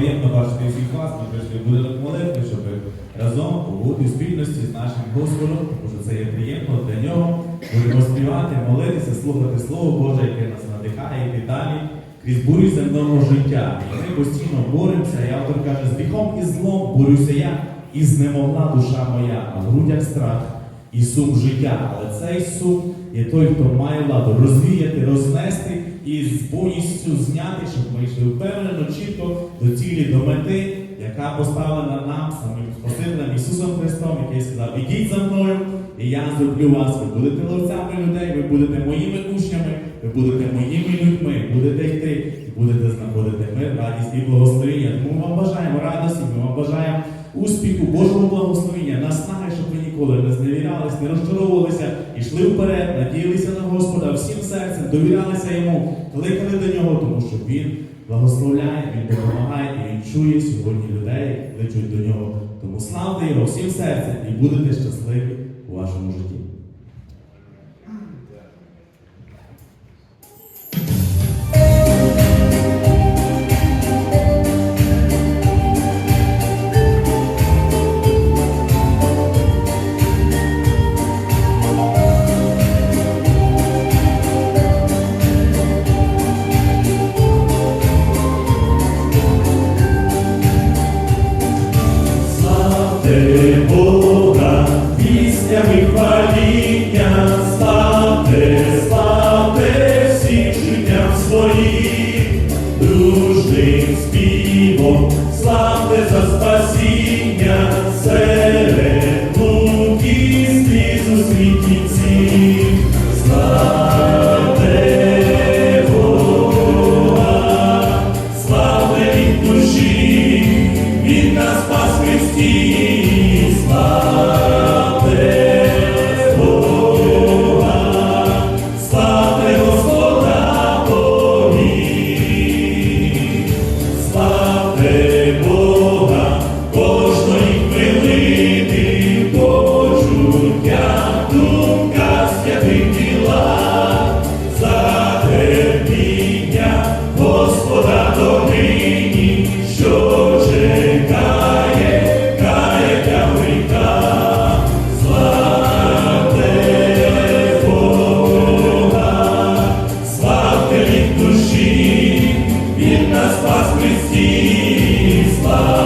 приємно бачити всіх вас. Ми прийшли в будинок молитви, щоб разом побути в спільності з нашим Господом, тому що це є приємно для нього. Будемо співати, молитися, слухати Слово Боже, яке нас надихає йти далі крізь бурю земного життя. І ми постійно боремося. І автор каже, з гріхом і злом борюся я, і знемогла душа моя, а в грудях страх і сум життя. Але цей сум є той, хто має владу розвіяти, рознести і з повністю зняти, щоб ми йшли впевнено, до до мети, яка поставлена нам самим Спасителем Ісусом Христом, який сказав, ідіть за мною, і я зроблю вас. Ви будете ловцями людей, ви будете моїми учнями, ви будете моїми людьми, будете йти і будете знаходити мир, радість і благословення. Тому ми вам бажаємо радості, ми вам бажаємо успіху, Божого благословення, наснаги, щоб ви ніколи не зневірялись, не розчаровувалися, йшли вперед, надіялися на Господа всім серцем, довірялися йому, кликали до нього, тому що він благословляє, він допомагає і він чує сьогодні людей, кличуть до нього. Тому славте його всім серцем і будете щасливі у вашому житті. Він нас спас в Христі, славте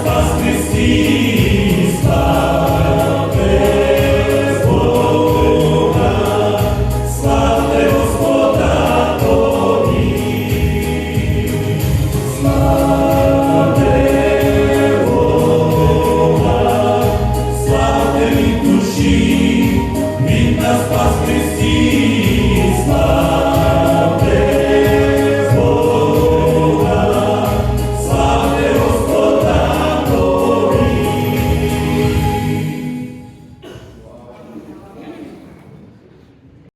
спас Христі.